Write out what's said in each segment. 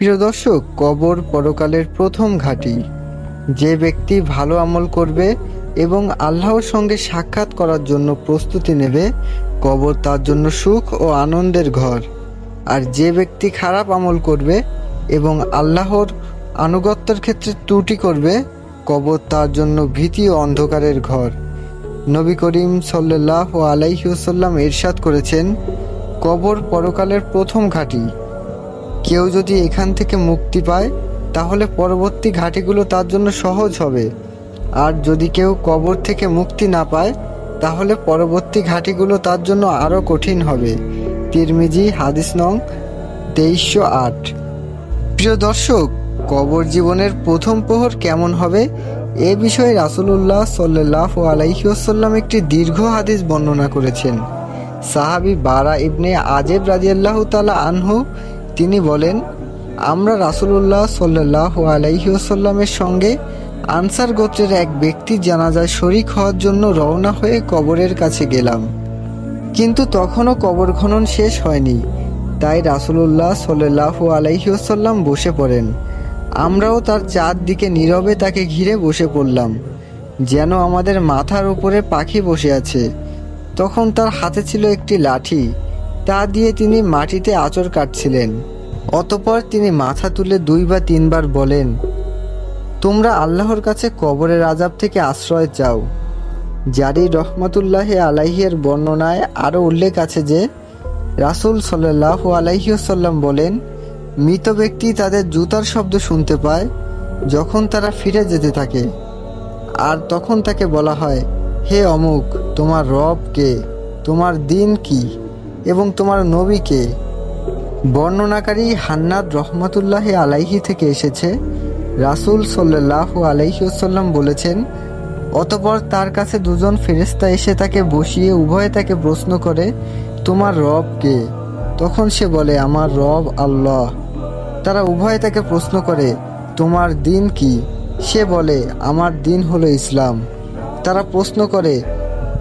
প্রিয় দর্শক, কবর পরকালের প্রথম ঘাঁটি। যে ব্যক্তি ভালো আমল করবে এবং আল্লাহর সঙ্গে সাক্ষাৎ করার জন্য প্রস্তুতি নেবে, কবর তার জন্য সুখ ও আনন্দের ঘর। আর যে ব্যক্তি খারাপ আমল করবে এবং আল্লাহর আনুগত্যের ক্ষেত্রে ত্রুটি করবে, কবর তার জন্য ভীতি ও অন্ধকারের ঘর। নবী করিম সাল্লাহ ও আলাইহিউসাল্লাম এরশাদ করেছেন, কবর পরকালের প্রথম ঘাঁটি। কেউ যদি এখান থেকে মুক্তি পায়, তাহলে পরবর্তী ঘাটিগুলো তার জন্য সহজ হবে। আর যদি কেউ কবর থেকে মুক্তি না পায়, তাহলে পরবর্তী ঘাটিগুলো তার জন্য আরও কঠিন হবে। তিরমিজি, হাদিস নং তেইশশো আট। প্রিয় দর্শক, কবর জীবনের প্রথম প্রহর কেমন হবে? এ বিষয়ে রাসুলুল্লাহ সাল্লাহ আলাইহিউসাল্লাম একটি দীর্ঘ হাদিস বর্ণনা করেছেন। সাহাবি বারা ইবনে আজেব রাজিয়াল্লাহ তালা আনহু তিনি বলেন, আমরা রাসুলুল্লাহ সাল্লাহ আলাইহিউসাল্লামের সঙ্গে আনসার গোত্রের এক ব্যক্তির জানাজায় শরিক হওয়ার জন্য রওনা হয়ে কবরের কাছে গেলাম। কিন্তু তখনও কবর খনন শেষ হয়নি। তাই রাসুলুল্লাহ সাল্লাহ আলাইহিউসাল্লাম বসে পড়েন। আমরাও তার চারদিকে নীরবে তাকে ঘিরে বসে পড়লাম। যেন আমাদের মাথার উপরে পাখি বসে আছে। তখন তার হাতে ছিল একটি লাঠি। তা দিয়ে তিনি মাটিতে আঁচড় কাটছিলেন। অতপর তিনি মাথা তুলে দুই বা তিনবার বলেন, তোমরা আল্লাহর কাছে কবরের আজাব থেকে আশ্রয় চাও। জারি রহমতুল্লাহ আলাইহের বর্ণনায় আরও উল্লেখ আছে যে, রাসুল সাল্লাহ আলাইসাল্লাম বলেন, মৃত ব্যক্তি তাদের জুতার শব্দ শুনতে পায় যখন তারা ফিরে যেতে থাকে। আর তখন তাকে বলা হয়, হে অমুক, তোমার রব কে? তোমার দিন কি? এবং তোমার নবীকে। বর্ণনাকারী হান্নাদ রহমতুল্লাহ আলাইহি থেকে এসেছে। রাসুল সাল্লাহ আলাইসাল্লাম বলেছেন, অতপর তার কাছে দুজন ফেরেস্তা এসে তাকে বসিয়ে উভয়ে তাকে প্রশ্ন করে, তোমার রব কে? তখন সে বলে, আমার রব আল্লাহ। তারা উভয়ে তাকে প্রশ্ন করে, তোমার দিন কি? সে বলে, আমার দিন হলো ইসলাম। তারা প্রশ্ন করে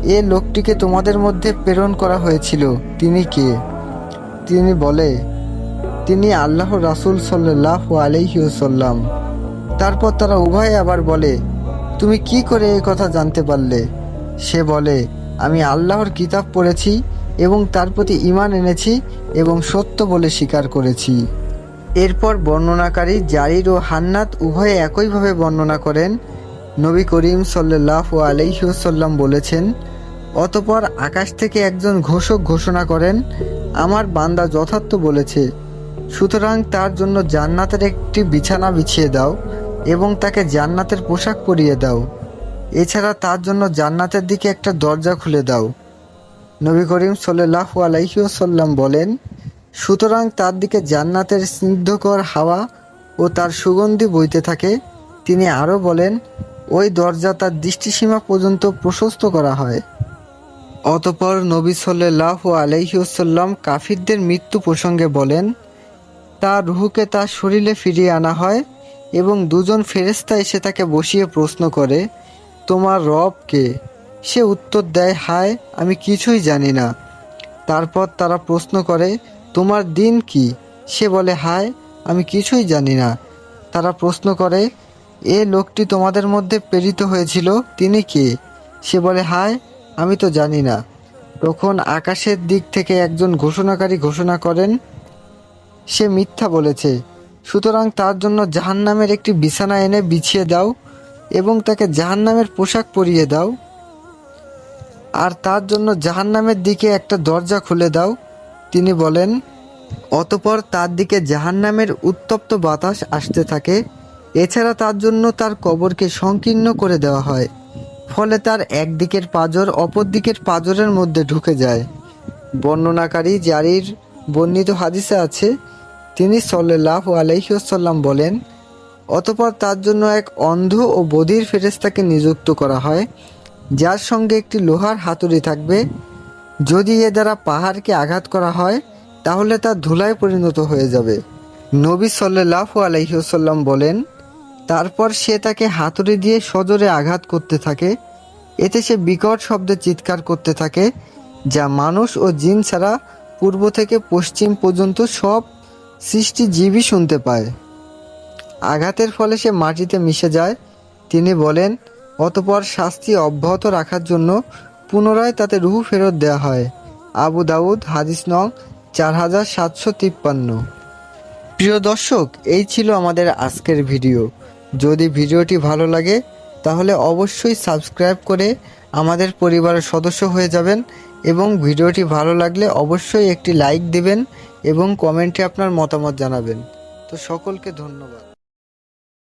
এ লোকটিকে তোমাদের মধ্যে প্রেরণ করা হয়েছিল। তিনি কে? তিনি বলে, তিনি আল্লাহ রাসুল সাল্লাহ আলহিউসাল্লাম তারপর তারা উভয়ে আবার বলে, তুমি কি করে এই কথা জানতে পারলে? সে বলে, আমি আল্লাহর কিতাব পড়েছি এবং তার প্রতি ইমান এনেছি এবং সত্য বলে স্বীকার করেছি। এরপর বর্ণনাকারী জারির ও হান্নাত উভয়ে একইভাবে বর্ণনা করেন নবী করিম সাল্লাহ আলহিউসাল্লাম বলেছেন, অতপর আকাশ থেকে একজন ঘোষক ঘোষণা করেন, আমার বান্দা যথার্থ বলেছে, সুতরাং তার জন্য জান্নাতের একটি বিছানা বিছিয়ে দাও এবং তাকে জান্নাতের পোশাক পরিয়ে দাও। এছাড়া তার জন্য জান্নাতের দিকে একটা দরজা খুলে দাও। নবী করিম সাল্লাহ আলাইসাল্লাম বলেন, সুতরাং তার দিকে জান্নাতের স্নিগ্ধকর হাওয়া ও তার সুগন্ধি বইতে থাকে। তিনি আরও বলেন ওই দরজা তার দৃষ্টিসীমা পর্যন্ত প্রশস্ত করা হয়। অতপর নবী সাল্লাহ আলাইসাল্লাম কাফিরদের মৃত্যু প্রসঙ্গে বলেন, তার রুহুকে তার শরীরে ফিরিয়ে আনা হয় এবং দুজন ফেরেস্তা এসে তাকে বসিয়ে প্রশ্ন করে, তোমার রব কে? সে উত্তর দেয়, হায়, আমি কিছুই জানি না। তারপর তারা প্রশ্ন করে, তোমার দিন কি? সে বলে, হায়, আমি কিছুই জানি না। তারা প্রশ্ন করে এ লোকটি তোমাদের মধ্যে প্রেরিত হয়েছিল, তিনি কে? সে বলে, হায়, আমি তো জানি না। তখন আকাশের দিক থেকে একজন ঘোষণাকারী ঘোষণা করেন, সে মিথ্যা বলেছে। সুতরাং তার জন্য জাহান্নামের একটি বিছানা এনে বিছিয়ে দাও এবং তাকে জাহান্নামের পোশাক পরিয়ে দাও। আর তার জন্য জাহান্নামের দিকে একটা দরজা খুলে দাও। তিনি বলেন, অতপর তার দিকে জাহান্নামের উত্তপ্ত বাতাস আসতে থাকে এছাড়া তার জন্য তার কবরকে সংকীর্ণ করে দেওয়া হয়, ফলে তার একদিকের পাজর অপর দিকের পাজরের মধ্যে ঢুকে যায়। বর্ণনাকারী জারির বর্ণিত হাদিসে আছে, তিনি সল্লাহ আলহিউসাল্লাম বলেন, অতপর তার জন্য এক অন্ধ ও বধির ফেরেস্তাকে নিযুক্ত করা হয়, যার সঙ্গে একটি লোহার হাতুড়ি থাকবে। যদি এ দ্বারা পাহাড়কে আঘাত করা হয়, তাহলে তা ধুলায় পরিণত হয়ে যাবে। নবী সাল্লাহ আলহিউসাল্লাম বলেন তারপর সে তাকে হাতুড়ি দিয়ে সজোরে আঘাত করতে থাকে। এতে সে বিকট শব্দে চিৎকার করতে থাকে, যা মানুষ ও জিন ছাড়া পূর্ব থেকে পশ্চিম পর্যন্ত সব সৃষ্টি জীবই শুনতে পায়। আঘাতের ফলে সে মাটিতে মিশে যায়। তিনি বলেন, অতপর শাস্তি অব্যাহত রাখার জন্য পুনরায় তাতে রুহু ফেরত দেওয়া হয়। আবু দাউদ, হাদিস নং চার হাজার সাতশো তিপ্পান্ন। প্রিয় দর্শক, এই ছিল আমাদের আজকের ভিডিও। যদি ভিডিওটি ভালো লাগে, তাহলে অবশ্যই সাবস্ক্রাইব করে আমাদের পরিবারের সদস্য হয়ে যাবেন এবং ভিডিওটি ভালো লাগলে অবশ্যই একটি লাইক দেবেন এবং কমেন্টে আপনার মতামত জানাবেন। তো সকলকে ধন্যবাদ।